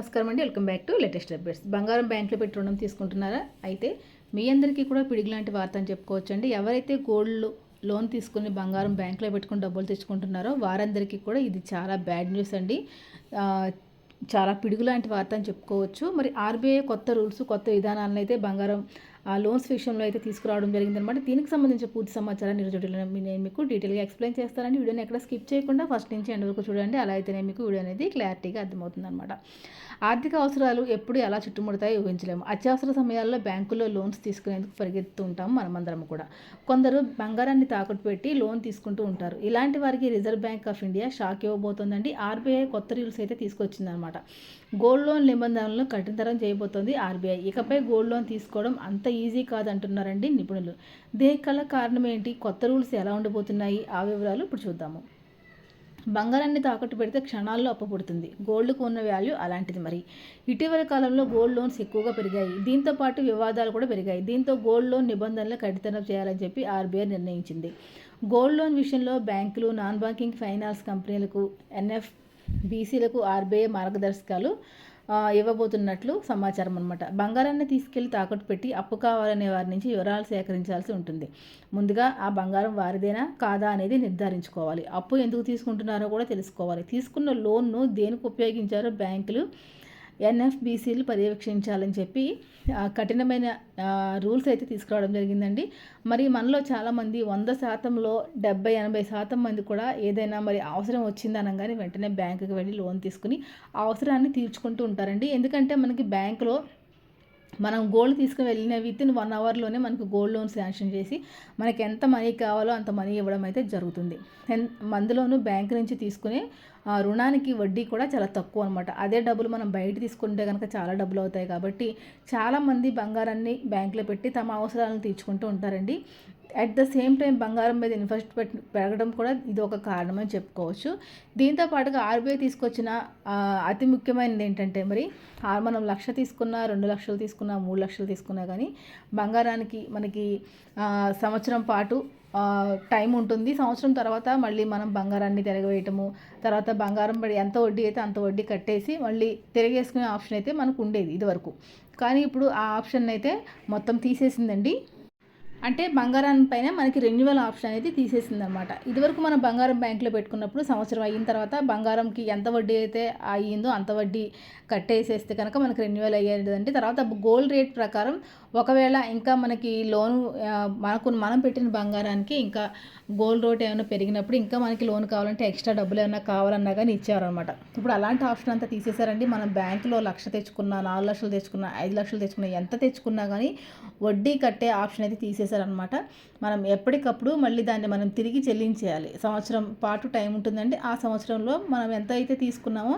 నమస్కారం అండి. Welcome back to latest updates. బంగారం బ్యాంక్లో పెట్టి రుణం తీసుకుంటున్నారా? అయితే మీ అందరికీ కూడా పిడిగి లాంటి వార్త అని చెప్పుకోవచ్చు అండి ఎవరైతే గోల్డ్ లోన్ తీసుకుని బంగారం బ్యాంక్లో పెట్టుకుని డబ్బులు తెచ్చుకుంటున్నారో వారందరికీ కూడా ఇది చాలా బ్యాడ్ న్యూస్ అండి. చాలా పిడుగు లాంటి వార్త అని చెప్పుకోవచ్చు. మరి ఆర్బీఐ కొత్త రూల్స్ కొత్త విధానాలను అయితే బంగారం లోన్స్ విషయంలో అయితే తీసుకురావడం జరిగిందనమాట దీనికి సంబంధించిన పూర్తి సమాచారాన్ని ఈరోజు నేను మీకు డీటెయిల్గా ఎక్స్ప్లెయిన్ చేస్తానండి. వీడియోని ఎక్కడ స్కిప్ చేయకుండా ఫస్ట్ నుంచి ఎండ్ వరకు చూడండి. అలా అయితేనే మీకు వీడియో అనేది క్లారిటీగా అర్థమవుతుంది అనమాట ఆర్థిక అవసరాలు ఎప్పుడు ఎలా చుట్టుముడతాయో ఊహించలేము. అత్యవసర సమయాల్లో బ్యాంకుల్లో లోన్స్ తీసుకునేందుకు పరిగెత్తుతూ ఉంటాం మనమందరం కూడా. కొందరు బంగారాన్ని తాకట్టు పెట్టి లోన్ తీసుకుంటూ ఉంటారు. ఇలాంటి వారికి Reserve Bank of India shock ఇవ్వబోతోందండి. RBI కొత్త రూల్స్ అయితే తీసుకొచ్చిందనమాట గోల్డ్ లోన్ నిబంధనలను కఠినతరం చేయబోతోంది ఆర్బీఐ. ఇకపై గోల్డ్ లోన్ తీసుకోవడం అంత ఈజీ కాదంటున్నారండి నిపుణులు. దీనికి కల కారణం ఏంటి కొత్త రూల్స్ ఎలా ఉండబోతున్నాయి? ఆ వివరాలు ఇప్పుడు చూద్దాము. బంగారాన్ని తాకట్టు పెడితే క్షణాల్లో అప్పబడుతుంది. గోల్డ్కు ఉన్న వాల్యూ అలాంటిది మరి. ఇటీవల కాలంలో గోల్డ్ లోన్స్ ఎక్కువగా పెరిగాయి. దీంతో పాటు వివాదాలు కూడా పెరిగాయి. దీంతో గోల్డ్ లోన్ నిబంధనలు కఠితరం చేయాలని చెప్పి ఆర్బీఐ నిర్ణయించింది. గోల్డ్ లోన్ విషయంలో బ్యాంకులు నాన్ బ్యాంకింగ్ ఫైనాన్స్ కంపెనీలకు ఎన్ఎఫ్ బీసీలకు ఆర్బీఐ మార్గదర్శకాలు ఇవ్వబోతున్నట్లు సమాచారం అనమాట బంగారాన్ని తీసుకెళ్ళి తాకట్టు పెట్టి అప్పు కావాలనే వారి నుంచి వివరాలు సేకరించాల్సి ఉంటుంది. ముందుగా ఆ బంగారం వారిదేనా కాదా అనేది నిర్ధారించుకోవాలి. అప్పు ఎందుకు తీసుకుంటున్నారో కూడా తెలుసుకోవాలి. తీసుకున్న లోన్ను దేనికి ఉపయోగించారో బ్యాంకులు ఎన్ఎఫ్బీసీలు పర్యవేక్షించాలని చెప్పి కఠినమైన రూల్స్ అయితే తీసుకురావడం జరిగిందండి. మరి మనలో చాలామంది వంద శాతంలో డెబ్బై ఎనభై శాతం మంది కూడా ఏదైనా మరి అవసరం వచ్చింది అనగానే వెంటనే బ్యాంకుకి వెళ్ళి లోన్ తీసుకుని అవసరాన్ని తీర్చుకుంటూ ఉంటారండి. ఎందుకంటే మనకి బ్యాంకులో మనం గోల్డ్ తీసుకుని వెళ్ళిన విత్ ఇన్ వన్ అవర్లోనే మనకు గోల్డ్ లోన్ శాంక్షన్ చేసి మనకి ఎంత మనీ కావాలో అంత మనీ ఇవ్వడం అయితే జరుగుతుంది. ఎన్- బ్యాంక్ నుంచి తీసుకునే ఆ, రుణానికి వడ్డీ కూడా చాలా తక్కువ అనమాట అదే డబ్బులు మనం బయట తీసుకుంటే కనుక చాలా డబ్బులు అవుతాయి కాబట్టి చాలామంది బంగారాన్ని బ్యాంకులో పెట్టి తమ అవసరాలను తీర్చుకుంటూ ఉంటారండి. అట్ ద సేమ్ టైం బంగారం మీద ఇన్వెస్ట్ పెట్ పెరగడం కూడా ఇది ఒక కారణమని చెప్పుకోవచ్చు. దీంతో పాటుగా ఆర్బీఐ తీసుకొచ్చిన అతి ముఖ్యమైనది ఏంటంటే మరి ఆ మనం లక్ష తీసుకున్నా రెండు లక్షలు తీసుకున్నా మూడు లక్షలు తీసుకున్నా కానీ బంగారానికి మనకి సంవత్సరం పాటు టైం ఉంటుంది. సంవత్సరం తర్వాత మళ్ళీ మనం బంగారాన్ని తిరగవేయటము తర్వాత బంగారం పడి ఎంత వడ్డీ అయితే అంత వడ్డీ కట్టేసి మళ్ళీ తిరగేసుకునే ఆప్షన్ అయితే మనకు ఉండేది ఇదివరకు. కానీ ఇప్పుడు ఆ ఆప్షన్ అయితే మొత్తం తీసేసిందండి. అంటే బంగారం పైన మనకి రెన్యువల్ ఆప్షన్ అనేది తీసేసింది అనమాట ఇదివరకు మనం బంగారం బ్యాంకులో పెట్టుకున్నప్పుడు సంవత్సరం అయిన తర్వాత బంగారంకి ఎంత వడ్డీ అయితే అయ్యిందో అంత వడ్డీ కట్టేసేస్తే కనుక మనకి రెన్యువల్ అయ్యేదంటే తర్వాత గోల్డ్ రేట్ ప్రకారం ఒకవేళ ఇంకా మనకి లోన్ మనకు మనం పెట్టిన బంగారానికి ఇంకా గోల్డ్ రేట్ ఏమైనా పెరిగినప్పుడు ఇంకా మనకి లోన్ కావాలంటే ఎక్స్ట్రా డబ్బులు ఏమైనా కావాలన్నా కానీ ఇచ్చారనమాట ఇప్పుడు అలాంటి ఆప్షన్ అంతా తీసేశారండి మనం బ్యాంకులో లక్ష తెచ్చుకున్నా నాలుగు లక్షలు తెచ్చుకున్నా ఐదు లక్షలు తెచ్చుకున్నా ఎంత తెచ్చుకున్నా కానీ వడ్డీ కట్టే ఆప్షన్ అయితే చేశారనమాట మనం ఎప్పటికప్పుడు మళ్ళీ దాన్ని మనం తిరిగి చెల్లించేయాలి. సంవత్సరం పాటు టైం ఉంటుందండి. ఆ సంవత్సరంలో మనం ఎంత అయితే తీసుకున్నామో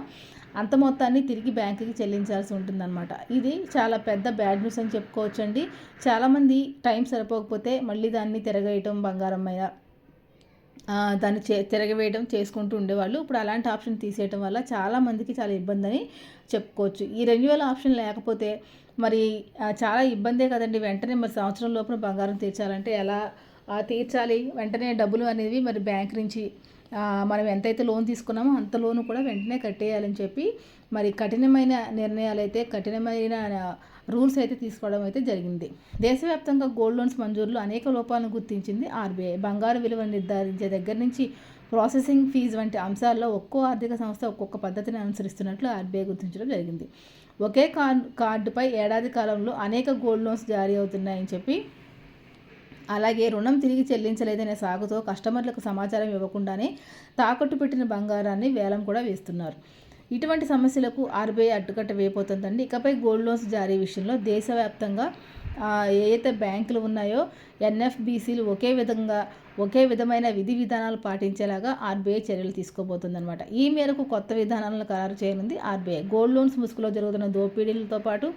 అంత మొత్తాన్ని తిరిగి బ్యాంకుకి చెల్లించాల్సి ఉంటుందన్నమాట. ఇది చాలా పెద్ద బ్యాడ్ న్యూస్ అని చెప్పుకోవచ్చండి. చాలామంది టైం సరిపోకపోతే మళ్ళీ దాన్ని తిరగేయటం బంగారం మీద. దాన్ని చే తిరగవేయడం చేసుకుంటూ ఉండేవాళ్ళు. ఇప్పుడు అలాంటి ఆప్షన్ తీసేయటం వల్ల చాలా మందికి చాలా ఇబ్బంది అని చెప్పుకోవచ్చు. ఈ రెన్యువల్ ఆప్షన్ లేకపోతే మరి చాలా ఇబ్బందే కదండి. వెంటనే మరి సంవత్సరం లోపల బంగారం తీర్చాలంటే ఎలా తీర్చాలి? వెంటనే డబ్బులు అనేవి మరి బ్యాంక్ నుంచి మనం ఎంతైతే లోన్ తీసుకున్నామో అంత లోన్ కూడా వెంటనే కట్టేయాలని చెప్పి మరి కఠినమైన నిర్ణయాలు అయితే కఠినమైన రూల్స్ అయితే తీసుకోవడం అయితే జరిగింది. దేశవ్యాప్తంగా గోల్డ్ లోన్స్ మంజూరులో అనేక లోపాలను గుర్తించింది ఆర్బీఐ. బంగారు విలువ నిర్ధారించే దగ్గర నుంచి ప్రాసెసింగ్ ఫీజు వంటి అంశాల్లో ఒక్కో ఆర్థిక సంస్థ ఒక్కొక్క పద్ధతిని అనుసరిస్తున్నట్లు ఆర్బీఐ గుర్తించడం జరిగింది. ఒకే కార్ కార్డుపై ఏడాది కాలంలో అనేక గోల్డ్ లోన్స్ జారీ అవుతున్నాయని చెప్పి అలాగే రుణం తిరిగి చెల్లించలేదనే సాగుతో కస్టమర్లకు సమాచారం ఇవ్వకుండానే తాకట్టు పెట్టిన బంగారాన్ని వేలం కూడా వేస్తున్నారు. ఇటువంటి సమస్యలకు ఆర్బీఐ అడ్డుకట్ట వేయబోతుందండి. ఇకపై గోల్డ్ లోన్స్ జారీ విషయంలో దేశవ్యాప్తంగా ఆ, బ్యాంకులు ఉన్నాయో ఎన్ఎఫ్బీసీలు ఒకే విధంగా ఒకే విధమైన విధి విధానాలు పాటించేలాగా ఆర్బీఐ చర్యలు తీసుకోబోతుందన్నమాట. ఈ మేరకు కొత్త విధానాలను ఖరారు చేయనుంది ఆర్బీఐ. గోల్డ్ లోన్స్ ముసుగులో జరుగుతున్న దోపిడీలతో పాటు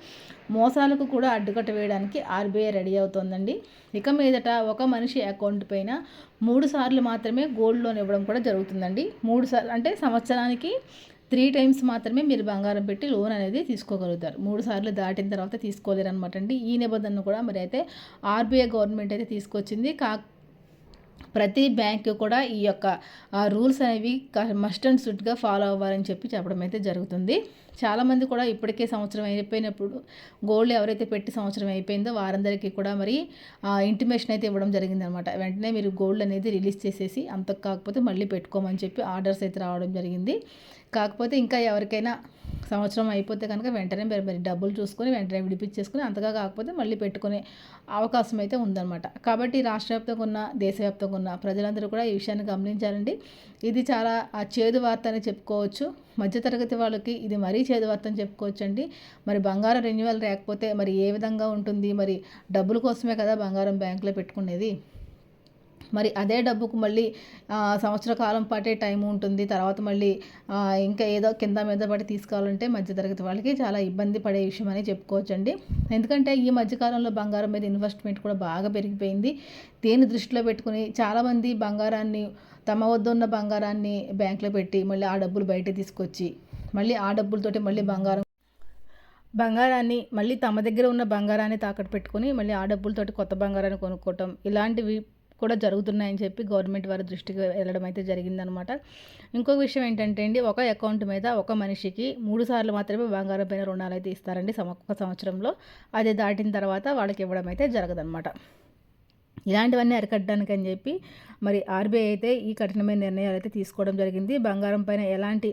మోసాలకు కూడా అడ్డుకట్ట వేయడానికి ఆర్బీఐ రెడీ అవుతోందండి. ఇక మీదట ఒక మనిషి అకౌంట్ పైన మూడు సార్లు మాత్రమే గోల్డ్ లోన్ ఇవ్వడం కూడా జరుగుతుందండి. మూడు సార్లు అంటే సంవత్సరానికి త్రీ టైమ్స్ మాత్రమే మీరు బంగారం పెట్టి లోన్ అనేది తీసుకోగలుగుతారు. మూడు సార్లు దాటిన తర్వాత తీసుకోలేరు అనమాట అండి. ఈ నిబంధనను కూడా మరి అయితే ఆర్బీఐ గవర్నమెంట్ అయితే తీసుకొచ్చింది. కా ప్రతి బ్యాంకు కూడా ఈ యొక్క రూల్స్ అనేవి మస్ట్ అండ్ సుట్గా ఫాలో అవ్వాలని చెప్పి చెప్పడం అయితే జరుగుతుంది. చాలామంది కూడా ఇప్పటికే సంవత్సరం అయిపోయినప్పుడు గోల్డ్ ఎవరైతే పెట్టి సంవత్సరం అయిపోయిందో వారందరికీ కూడా మరి ఇంటిమేషన్ అయితే ఇవ్వడం జరిగిందనమాట. వెంటనే మీరు గోల్డ్ అనేది రిలీజ్ చేసేసి అంత కాకపోతే మళ్ళీ పెట్టుకోమని చెప్పి ఆర్డర్స్ అయితే రావడం జరిగింది. కాకపోతే ఇంకా ఎవరికైనా సంవత్సరం అయిపోతే కనుక వెంటనే మరి మరి డబ్బులు చూసుకొని వెంటనే విడిపించేసుకొని అంతగా కాకపోతే మళ్ళీ పెట్టుకునే అవకాశం అయితే ఉందన్నమాట కాబట్టి రాష్ట్ర వ్యాప్తంగా ఉన్న దేశవ్యాప్తంగా ఉన్న ప్రజలందరూ కూడా ఈ విషయాన్ని గమనించాలండి. ఇది చాలా ఆ చేదు వార్త అని చెప్పుకోవచ్చు. మధ్యతరగతి వాళ్ళకి ఇది మరీ చేదు అని చెప్పుకోవచ్చు అండి మరి బంగారం రెన్యువల్ లేకపోతే మరి ఏ విధంగా ఉంటుంది? మరి డబ్బుల కోసమే కదా బంగారం బ్యాంకులో పెట్టుకునేది? మరి అదే డబ్బుకు మళ్ళీ సంవత్సర కాలం పాటే టైం ఉంటుంది. తర్వాత మళ్ళీ ఇంకా ఏదో కింద మీద పడి తీసుకోవాలంటే మధ్యతరగతి వాళ్ళకి చాలా ఇబ్బంది పడే విషయం అని చెప్పుకోవచ్చండి. ఎందుకంటే ఈ మధ్యకాలంలో బంగారం మీద ఇన్వెస్ట్మెంట్ కూడా బాగా పెరిగిపోయింది. దేని దృష్టిలో పెట్టుకుని చాలామంది బంగారాన్ని తమ వద్ద ఉన్న బంగారాన్ని బ్యాంకులో పెట్టి మళ్ళీ ఆ డబ్బులు బయట తీసుకొచ్చి మళ్ళీ ఆ డబ్బులతోటి మళ్ళీ బంగారం. బంగారాన్ని మళ్ళీ తమ దగ్గర ఉన్న బంగారాన్ని తాకట్టు పెట్టుకొని మళ్ళీ ఆ డబ్బులతోటి కొత్త బంగారాన్ని కొనుక్కోవటం. ఇలాంటివి కూడా జరుగుతున్నాయని చెప్పి గవర్నమెంట్ వారి దృష్టికి వెళ్ళడం అయితే జరిగిందనమాట. ఇంకొక విషయం ఏంటంటే అండి ఒక అకౌంట్ మీద ఒక మనిషికి మూడు సార్లు మాత్రమే బంగారం పైన రుణాలు అయితే ఇస్తారండి ఒక సంవత్సరంలో. అది దాటిన తర్వాత వాళ్ళకి ఇవ్వడం అయితే జరగదనమాట. ఇలాంటివన్నీ అరికట్టడానికి అని చెప్పి మరి ఆర్బీఐ అయితే ఈ కఠినమైన నిర్ణయాలు అయితే తీసుకోవడం జరిగింది. బంగారం పైన ఎలాంటి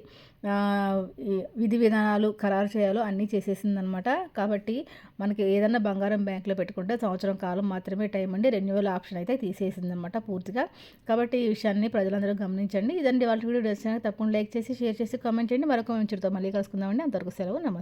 విధి విధానాలు ఖరారు చేయాలో అన్నీ చేసేసిందనమాట. కాబట్టి మనకి ఏదన్నా బంగారం బ్యాంకులో పెట్టుకుంటే సంవత్సరం కాలం మాత్రమే టైం అండి. రెన్యువల్ ఆప్షన్ అయితే తీసేసిందనమాట పూర్తిగా. కాబట్టి ఈ విషయాన్ని ప్రజలందరూ గమనించండి. ఇదండి వాళ్ళ వీడియో. తప్పకుండా లైక్ చేసి షేర్ చేసి కామెంట్ చేయండి. మరొక మంచితో మళ్ళీ కలుసుకుందామండి. అంతవరకు సెలవు. నమస్తే.